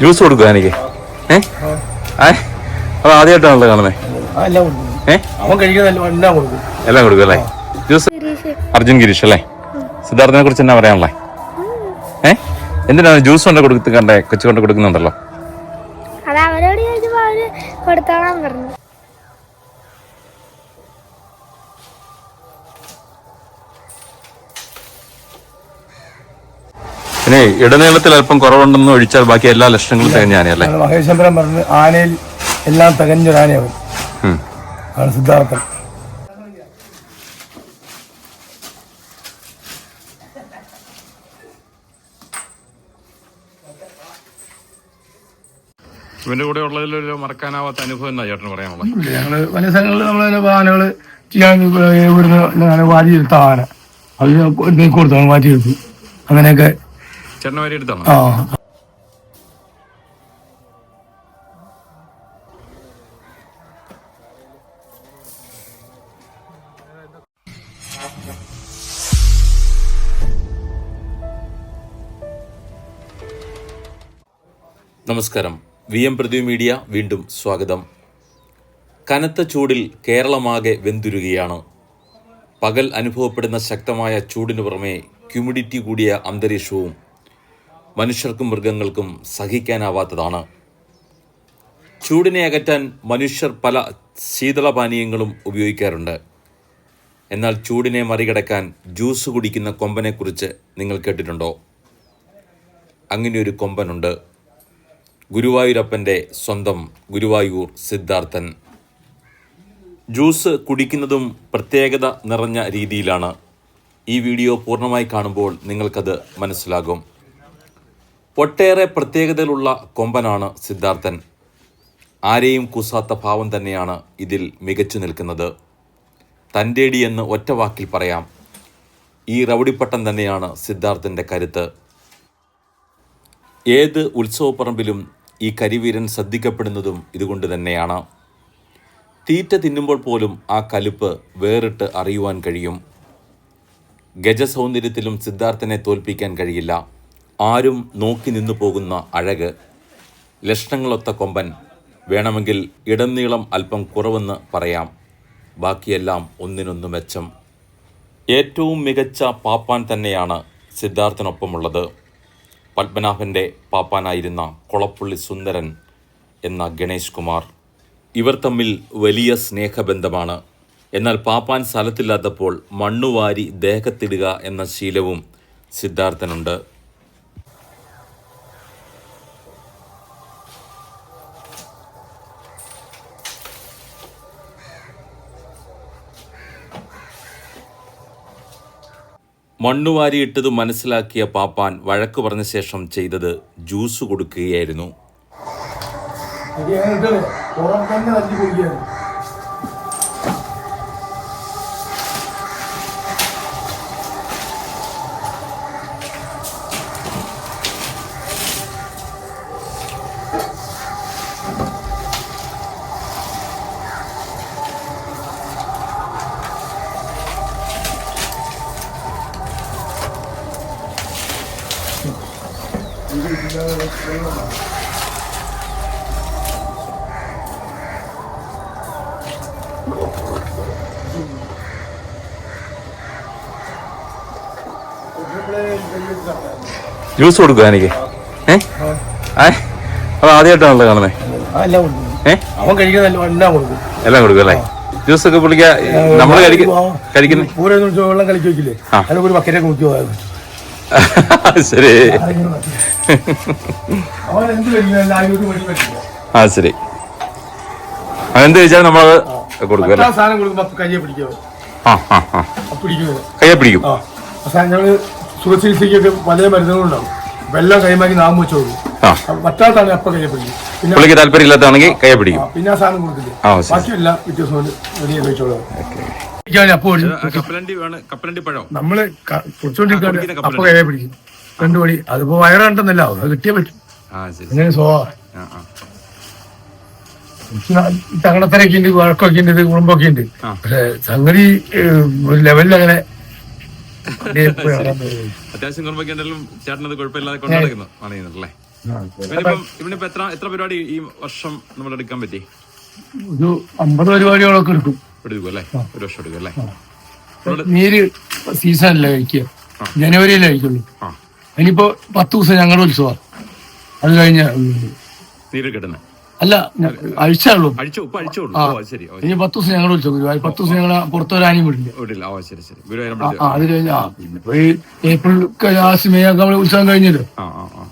Juice കൊടുക്കുക എനിക്ക്. അത് ആദ്യമായിട്ടാണല്ലോ കാണുന്നത് എല്ലാം കൊടുക്കും. അല്ലേ? ജ്യൂസ് അർജുൻ ഗിരീഷ് അല്ലേ? സിദ്ധാർത്ഥിനെ കുറിച്ച് എന്നാ പറയാനുള്ളേ? ഏ? എന്തിനാണ് ജ്യൂസ് കൊണ്ട് കൊടുത്ത് കണ്ടേ? കൊച്ചു കൊണ്ട് കൊടുക്കുന്നുണ്ടല്ലോ. അത് അവരോട് ചോദിച്ചപ്പോ അവർ കൊടുത്തോളാൻ പറഞ്ഞു. പിന്നെ ഇടനീളത്തിൽ അല്പം കുറവുണ്ടെന്ന് ഒഴിച്ചാൽ ബാക്കി എല്ലാ ലക്ഷണങ്ങളും തികഞ്ഞാനേ അല്ലേ അത് മഹേശ്വരൻ പറഞ്ഞ് ആനയിൽ എല്ലാം തികഞ്ഞൊരാനയാവും. സിദ്ധാർത്ഥം ആണ് സിദ്ധാർത്ഥൻ ഇവന്റെ കൂടെ ഉള്ളതിലൊരു മറക്കാനാവാത്ത അനുഭവം എന്നാ ചേട്ടന് പറയാനുള്ളത്? ഞങ്ങൾ പല സ്ഥലങ്ങളിൽ നമ്മളെ വാഹനങ്ങൾ ചെയ്യാൻ ഇവിടുന്ന് വാരി വാരിയെടുത്ത ആന അത് കൊടുത്തു മാറ്റിയെടുത്തു അങ്ങനെയൊക്കെ. ചേട്ടനെ വരെ എടുത്താണോ ആ. നമസ്കാരം. വി എം പൃഥ്വി മീഡിയ വീണ്ടും സ്വാഗതം. കനത്ത ചൂടിൽ കേരളമാകെ വെന്തുരുകയാണ്. പകൽ അനുഭവപ്പെടുന്ന ശക്തമായ ചൂടിനു പുറമെ ഹ്യൂമിഡിറ്റി കൂടിയ അന്തരീക്ഷവും മനുഷ്യർക്കും മൃഗങ്ങൾക്കും സഹിക്കാനാവാത്തതാണ്. ചൂടിനെ അകറ്റാൻ മനുഷ്യർ പല ശീതളപാനീയങ്ങളും ഉപയോഗിക്കാറുണ്ട്. എന്നാൽ ചൂടിനെ മറികടക്കാൻ ജ്യൂസ് കുടിക്കുന്ന കൊമ്പനെക്കുറിച്ച് നിങ്ങൾ കേട്ടിട്ടുണ്ടോ? അങ്ങനെയൊരു കൊമ്പനുണ്ട്. ഗുരുവായൂരപ്പന്റെ സ്വന്തം ഗുരുവായൂർ സിദ്ധാർത്ഥൻ. ജ്യൂസ് കുടിക്കുന്നതും പ്രത്യേകത നിറഞ്ഞ രീതിയിലാണ് ഈ വീഡിയോ പൂർണമായി കാണുമ്പോൾ നിങ്ങൾക്കത് മനസ്സിലാകും. ഒട്ടേറെ പ്രത്യേകതകളുള്ള കൊമ്പനാണ് സിദ്ധാർത്ഥൻ. ആരെയും കുസാത്ത ഭാവം തന്നെയാണ് ഇതിൽ മികച്ചു നിൽക്കുന്നത്. തന്റെടി എന്ന് ഒറ്റ വാക്കിൽ പറയാം. ഈ റൗഡിപ്പട്ടം തന്നെയാണ് സിദ്ധാർത്ഥന്റെ കരുത്ത്. ഏത് ഉത്സവപ്പറമ്പിലും ഈ കരിവീരൻ ശ്രദ്ധിക്കപ്പെടുന്നതും ഇതുകൊണ്ട് തന്നെയാണ്. തീറ്റ തിന്നുമ്പോൾ പോലും ആ കലുപ്പ് വേറിട്ട് അറിയുവാൻ കഴിയും. ഗജസൗന്ദര്യത്തിലും സിദ്ധാർത്ഥനെ തോൽപ്പിക്കാൻ കഴിയില്ല. ആരും നോക്കി നിന്നു പോകുന്ന അഴക്. ലക്ഷണങ്ങളൊത്ത കൊമ്പൻ. വേണമെങ്കിൽ ഇടനീളം അല്പം കുറവെന്ന് പറയാം. ബാക്കിയെല്ലാം ഒന്നിനൊന്നു മെച്ചം. ഏറ്റവും മികച്ച പാപ്പാൻ തന്നെയാണ് സിദ്ധാർത്ഥനൊപ്പമുള്ളത്. പത്മനാഭന്റെ പാപ്പാനായിരുന്ന കൊളപ്പുള്ളി സുന്ദരൻ എന്ന ഗണേഷ് കുമാർ. ഇവർ തമ്മിൽ വലിയ സ്നേഹബന്ധമാണ്. എന്നാൽ പാപ്പാൻ സ്ഥലത്തില്ലാത്തപ്പോൾ മണ്ണുവാരി ദേഹത്തിടുക എന്ന ശീലവും സിദ്ധാർത്ഥനുണ്ട്. മണ്ണുവാരിയിട്ടത് മനസ്സിലാക്കിയ പാപ്പാൻ വഴക്ക് പറഞ്ഞ ശേഷം ചെയ്തത് ജ്യൂസ് കൊടുക്കുകയായിരുന്നു. ജ്യൂസ് കൊടുക്കുക എനിക്ക്? ഏ? അത് ആദ്യമായിട്ടാണല്ലോ കാണുന്നത് എല്ലാം കൊടുക്കും. അല്ലേ? ജ്യൂസ് ഒക്കെ പുള്ളിക്ക നമ്മൾ കഴിക്കുന്ന പൂര വെള്ളം കളിച്ച് വെക്കില്ലേ? ഒരു ബക്കറ്റൊക്കെ മുക്കി പോയത്. ശരി. ആ ശരി. എന്ത് ചോദിച്ചാൽ നമ്മൾ കൊടുക്കും കയ്യെ പിടിക്കും. കയ്യെ പിടിക്കും. ആ ചികിത്സയ്ക്കൊക്കെ പല മരുന്നുകളുണ്ടാവും. വെള്ളം കൈമാക്കി നാം വെച്ചോളൂ. പറ്റാത്താണ് അപ്പൊ കയ്യെ പിടിക്കും. പിന്നെ പുള്ളിക്ക് താല്പര്യം ഇല്ലാത്താണെങ്കിൽ കയ്യെ പിടിക്കും. ആ, പിന്നെ ആ സാധനം കൊടുക്കില്ലേ. ബാക്കിയല്ല വ്യത്യാസം വലിയ കഴിച്ചോളാം നമ്മൾ അപ്പൊ പിടിക്കും. രണ്ടു മണി അതിപ്പോ വയറ് കണ്ടെന്നല്ല അത് കിട്ടിയേ പറ്റും. അങ്ങനെ സ്വഭാവം. തകടത്തരൊക്കെ ഉണ്ട് വഴക്കൊക്കെ ഉണ്ട് കുടുംബമൊക്കെ ഉണ്ട്. പക്ഷെ സംഗതി ഒരു ലെവലിൽ അങ്ങനെ അത്യാവശ്യം കുടുംബമൊക്കെ ഉണ്ടെങ്കിലും ചേട്ടനത് കുഴപ്പമില്ലാതെ കൊണ്ടുനടക്കുന്നു അല്ലേ? ഇവനിപ്പം ഇവനിപ്പോ എത്ര എത്ര പരിപാടി ഈ വർഷം നമ്മൾ എടുക്കാൻ പറ്റി? ഒരു അമ്പത് പരിപാടികളൊക്കെ എടുക്കും. എടുക്കും അല്ലേ? ഒരു വർഷം എടുക്കും അല്ലേ? നീര് സീസണല്ലേ കഴിക്കുക? ജനുവരിയിലേ കഴിക്കുള്ളൂ. ഇനിയിപ്പോ പത്ത് ദിവസം ഞങ്ങളുടെ ഉത്സവം അത് കഴിഞ്ഞ നീര് കിട്ടുന്നത് അല്ല അഴിച്ചുള്ളൂ അഴിച്ചു ഉപ്പ് അഴിച്ചോളൂ ഓ അത് ശരി ഓ ഇനി പത്ത് ദിവസം ഞങ്ങൾ വിളിച്ചു? ഗുരുവായൂർ പത്ത് ദിവസം ഞങ്ങൾ പുറത്തൊരാനും വിടില്ല. വീട്ടിൽ ഓ ശരി ശരി. ഗുരുവായൂരം ആ അത് കഴിഞ്ഞ ഇപ്പൊ ഈ ഏപ്രിൽ ലാസ്റ്റ് മെയ് ഒക്കെ നമ്മൾ ഉത്സവം കഴിഞ്ഞല്ലോ. ആ ആ ആ.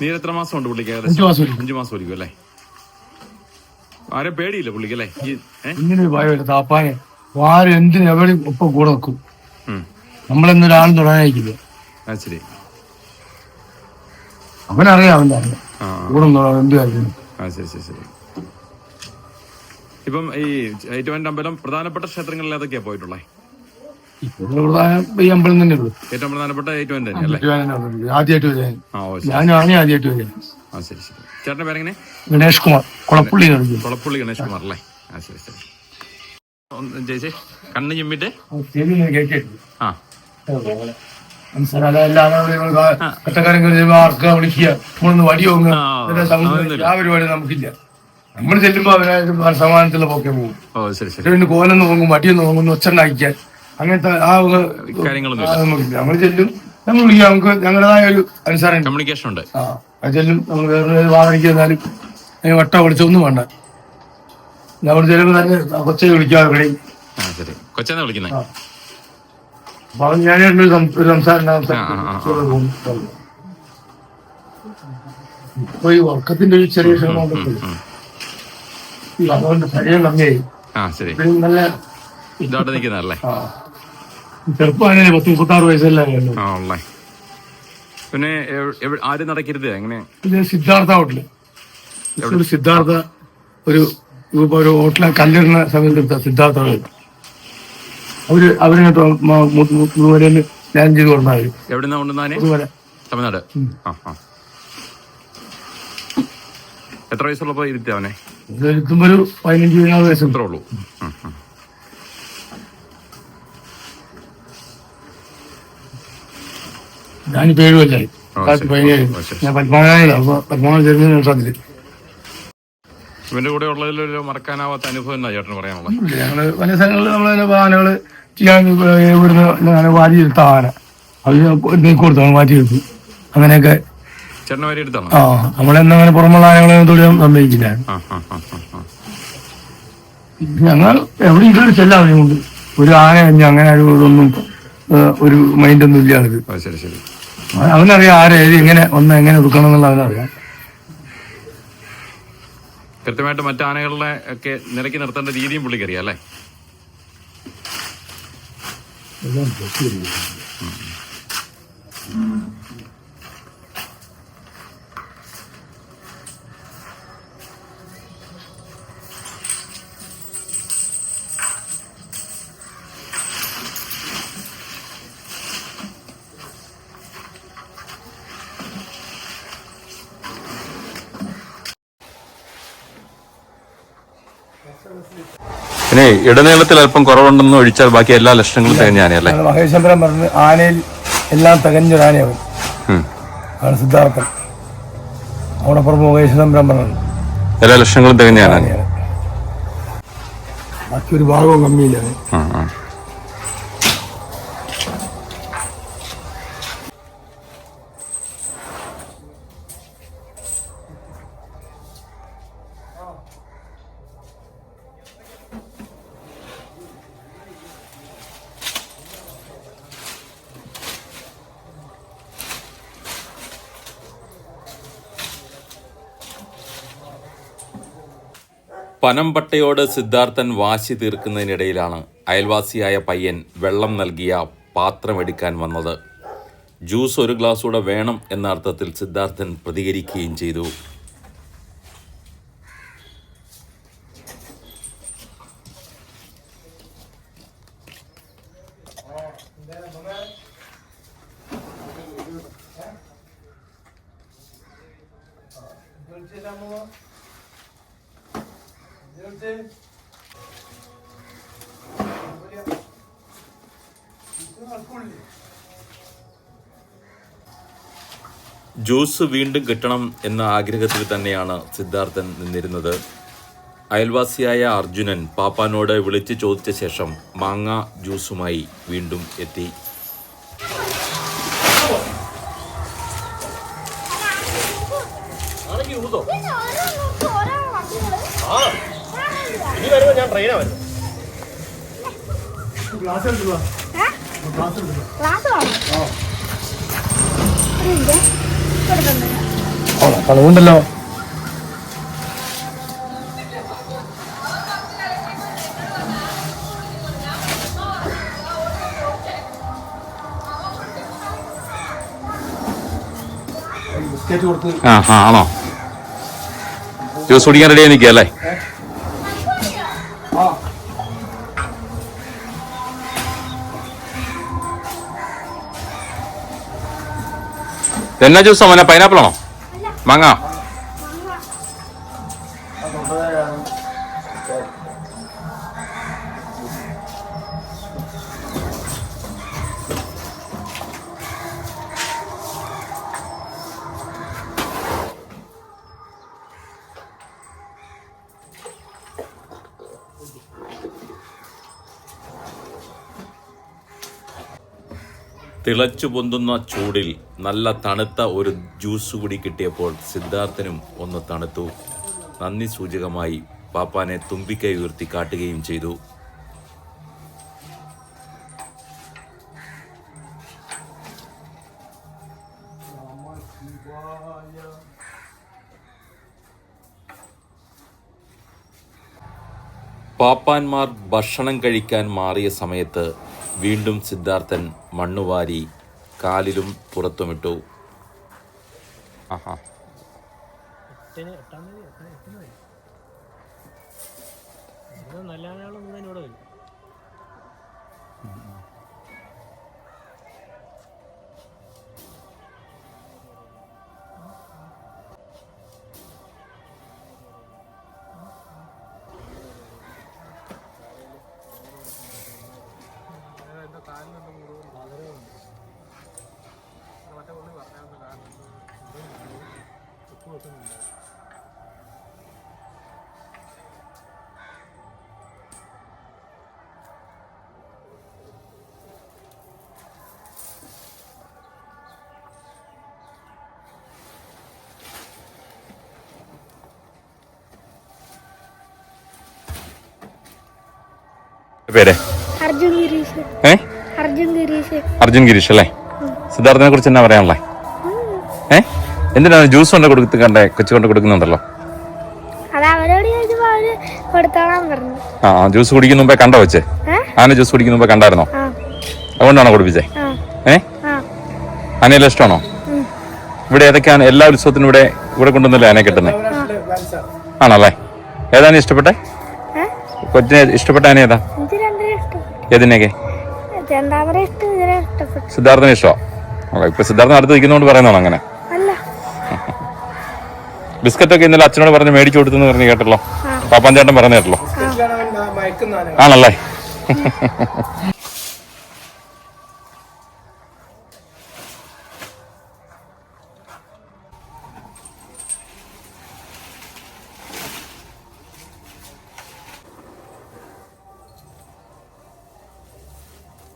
നീര് എത്ര മാസം ഉണ്ട് പുള്ളിക്ക്? അഞ്ചു മാസം എടുക്കും അഞ്ചു മാസം ഒലിക്കും അല്ലേ? ആരും പേടിയില്ല പുള്ളിക്ക് അല്ലേ? ഈ ഏ? ഇങ്ങനെ ഒരു ഭയം വരും താപ്പാനെ. ആരും എന്തിനും എവിടെയും ഒപ്പം കൂടെ നിൽക്കും. ഉം. നമ്മളെന്നൊരാളും ആ ശരി. അവനറിയാം അറിയാം കൂടെ എന്ത് കാര്യം? ഇപ്പം ഈ ഏറ്റുമാന്റെ അമ്പലം പ്രധാനപ്പെട്ട ക്ഷേത്രങ്ങളിൽ ഏതൊക്കെയാ പോയിട്ടുള്ളത് ഈ അമ്പലം തന്നെ ഉള്ളൂ. ഏറ്റവും പ്രധാനപ്പെട്ട ഏറ്റുമാൻ തന്നെ അല്ലേ? ആദ്യമായിട്ട് വരാൻ ആ ശരി. ഞാനും ആദ്യമായിട്ട് വരാൻ ആ ശരി ശരി. ചേട്ടന്റെ പേരെങ്ങനെ? ഗണേഷ് കുമാർ. കുളപ്പള്ളി ഗണേഷ് കുമാർ അല്ലേ? ആ ശരി ശരി. ചേച്ചി കണ്ണ് ചിമ്മിട്ട് ആ കട്ടക്കാരൻ ആർക്കാ വിളിക്കുക? നമ്മളൊന്ന് വടി വാങ്ങുക? ആ, പരിപാടി നമുക്കില്ല. നമ്മൾ ചെല്ലുമ്പോ അവരായിട്ട് സമാധാനത്തിലുള്ള പോക്കെ പോകും പിന്നെ കോലൊന്ന് പോകും വടിയൊന്ന് പോകും ഒച്ചണ്ടാക്കിക്കാൻ. അങ്ങനത്തെ ആ കാര്യങ്ങളൊന്നും നമ്മൾ ചെല്ലും നമ്മൾ നമുക്ക് ഞങ്ങളുടേതായ ഒരു അനുസരണം കമ്മ്യൂണിക്കേഷൻ ഉണ്ട്. ആ അത് ചെല്ലും. നമ്മൾ വേറെ വാഹനിക്ക് അതിന് വട്ട വിളിച്ചൊന്നും വേണ്ട. നമ്മൾ ചെല്ലുമ്പോൾ തന്നെ കൊച്ചെ വിളിക്കാം ശരി. കൊച്ചെന്നാ വിളിക്കുന്നത് ഒരു സംസാരം. ഇപ്പൊ ഈ ഉറക്കത്തിന്റെ ഒരു ചെറിയ ക്ഷണം അതുകൊണ്ട് ശരീരം കമ്മിയായി നല്ല ആ ചെറുപ്പമാണല്ലേ പത്ത് മുപ്പത്താറ് വയസ്സല്ലേ പിന്നെ ആരും നടക്കരുത് എങ്ങനെ ഇത് സിദ്ധാർത്ഥ ഹോട്ടൽ. സിദ്ധാർത്ഥ ഒരു ഒരു ഹോട്ടലെ കല്ലിടുന്ന സമയത്ത് സിദ്ധാർത്ഥ ഹോട്ടൽ അവർ അവരെ മുതുവരയിൽ ലാൻഡ് ചെയ്ത് മതി എവിടെ തമിഴ്നാട്. എത്ര വയസ്സുള്ളപ്പോ ഇരുത്തി അവനെ ഇത് ഒരു പതിനഞ്ച് പതിനാറ് വയസ്സ്. ഇത്രേ ഉള്ളൂ. ഞാനിപ്പോ ഏഴ് കൊല്ലായി. ഞാൻ പത്മനാഭയിലാണ് അപ്പൊ പത്മനാഭ ചെറുതിന് വർഷത്തിൽ ഇവന്റെ കൂടെ ഉള്ളതിൽ ഒരു മറക്കാനാവാത്ത അനുഭവം എന്നാ ചേട്ടന് പറയാനുള്ളത്? ഞങ്ങൾ പല സ്ഥലങ്ങളിൽ നമ്മൾ ആനകൾ ചെയ്യാൻ ഇവിടുന്ന് വാരി എടുത്ത ആന അത് നീക്കി കൊടുത്തു മാറ്റി എടുത്തു. അങ്ങനെയൊക്കെ. ചേട്ടനെ വരെ എടുത്താണ്? ആ നമ്മളെന്നും അങ്ങനെ പുറമുള്ള ആനകളെ തൊഴിൽ സമ്മതിക്കില്ല ഞങ്ങൾ എവിടെ ഇതൊരു ചെല്ലാം കൊണ്ട്. ഒരു ആന കഴിഞ്ഞ് അങ്ങനെ ഒരു ഇതൊന്നും ഒരു മൈൻഡൊന്നും ഇല്ല അവനറിയാം ആരെ എങ്ങനെ ഒന്ന് എങ്ങനെ എടുക്കണം എന്നുള്ള അവനറിയാം. കൃത്യമായിട്ട് മറ്റു ആനകളുടെ ഒക്കെ നിരക്കി നിർത്തേണ്ട രീതിയും പുള്ളിക്കറിയാം അല്ലേ? പിന്നെ ഇടനീളത്തിൽ അല്പം കുറവുണ്ടെന്ന് ഒഴിച്ചാൽ ബാക്കി എല്ലാ ലക്ഷണങ്ങളും തികഞ്ഞാനല്ലേ മഹേശ്വരൻ പറഞ്ഞു ആനയിൽ എല്ലാം തികഞ്ഞൊരു ആനയാവും. ആണ് സിദ്ധാർത്ഥൻ അവിടെ മഹേശ്വരൻ പറഞ്ഞു. എല്ലാ ലക്ഷണങ്ങളും തികഞ്ഞാനാണ് ആനയാണ്. ബാക്കി ഒരു ഭാഗവും കമ്മിയില്ല പനമ്പട്ടയോട് സിദ്ധാർത്ഥൻ വാശി തീർക്കുന്നതിനിടയിലാണ് അയൽവാസിയായ പയ്യൻ വെള്ളം നൽകിയ പാത്രമെടുക്കാൻ വന്നത്. ജ്യൂസ് ഒരു ഗ്ലാസ് കൂടെ വേണം എന്ന അർത്ഥത്തിൽ സിദ്ധാർത്ഥൻ പ്രതികരിക്കുകയും ചെയ്തു. ജ്യൂസ് വീണ്ടും കിട്ടണം എന്ന ആഗ്രഹത്തിൽ തന്നെയാണ് സിദ്ധാർത്ഥൻ നിന്നിരുന്നത്. അയൽവാസിയായ അർജുനൻ പാപ്പാനോട് വിളിച്ചു ചോദിച്ച ശേഷം മാങ്ങ ജ്യൂസുമായി വീണ്ടും എത്തി. എടുത്തുവാ ക്ലാസ് വേണോ ഒരു മിനിറ്റ്. കൊടുക്കണ്ടേ? കളവുണ്ടല്ലോ ആ ആ ആണോ? ജ്യൂസ് കുടിക്കാൻ റെഡി ആയി നിൽക്കുക അല്ലേ? എന്നാ ജ്യൂസോ മോനെ? പൈനാപ്പിൾ ആണോ? മാങ്ങ തിളച്ചു പൊന്തുന്ന ചൂടിൽ നല്ല തണുത്ത ഒരു ജ്യൂസ് കൂടി കിട്ടിയപ്പോൾ സിദ്ധാർത്ഥനും ഒന്ന് തണുത്തു. നന്ദി സൂചകമായി പാപ്പാനെ തുമ്പിക്കൈ ഉയർത്തി കാട്ടുകയും ചെയ്തു. പാപ്പാന്മാർ ഭക്ഷണം കഴിക്കാൻ മാറിയ സമയത്ത് വീണ്ടും സിദ്ധാർത്ഥൻ മണ്ണുവാരി കാലിലും പുറത്തുമിട്ടു. ആഹാ. നല്ല പേരെ? അർജുൻ ഗിരീഷ്. അല്ലേ? സിദ്ധാർത്ഥനെ കുറിച്ച് എന്നാ പറയാനുള്ളേ? ഏ? എന്തിനാണ് ജ്യൂസ് കൊണ്ട് കൊടുത്ത് കണ്ടേ കൊച്ചു കൊണ്ട് കൊടുക്കുന്നുണ്ടല്ലോ? ആ ജ്യൂസ് കുടിക്കുന്ന മുമ്പേ കണ്ടോ വെച്ച് ആനെ ജ്യൂസ് കുടിക്കുന്ന മുമ്പേ കണ്ടായിരുന്നോ? അതുകൊണ്ടാണോ കുടിപ്പിച്ചേ? ഏ? ആനയെല്ലാം ഇഷ്ടമാണോ? ഇവിടെ ഏതൊക്കെയാണ് എല്ലാ ഉത്സവത്തിനും ഇവിടെ ഇവിടെ കൊണ്ടുവന്നല്ലേ ആനയെ കിട്ടുന്നത്? ആണല്ലേ? ഏതാണ് ഇഷ്ടപ്പെട്ടേ? കൊച്ചിനെ ഇഷ്ടപ്പെട്ട ആന ഏതാ? എനിക്ക് സിദ്ധാർത്ഥന ഇഷ്ടമോ ഇപ്പൊ സിദ്ധാർത്ഥന അടുത്ത് നിൽക്കുന്നോണ്ട് പറയുന്നതാണ് അങ്ങനെ. അല്ല. ബിസ്ക്കറ്റ് ഒക്കെ ഇന്നലെ അച്ഛനോട് പറഞ്ഞ് മേടിച്ചു കൊടുത്തെന്ന് പറഞ്ഞ് കേട്ടല്ലോ. പാപ്പാൻ ചേട്ടൻ പറഞ്ഞു കേട്ടല്ലോ. ആണല്ലേ?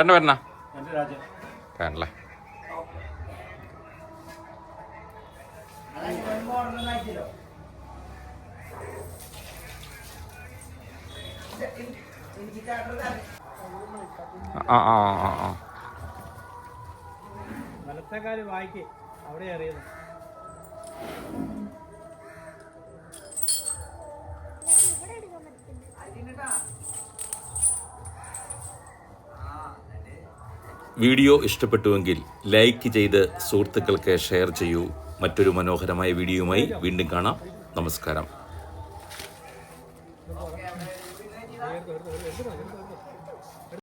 ചേട്ടൻ വരണ. ചേട്ടനല്ലേ ആ ആ ആ ആ. വലത്തേക്കാൽ വായിക്ക്. അവിടെ അറിയുന്നു. വീഡിയോ ഇഷ്ടപ്പെട്ടുവെങ്കിൽ ലൈക്ക് ചെയ്ത് സുഹൃത്തുക്കൾക്ക് ഷെയർ ചെയ്യൂ. മറ്റൊരു മനോഹരമായ വീഡിയോയുമായി വീണ്ടും കാണാം. നമസ്കാരം.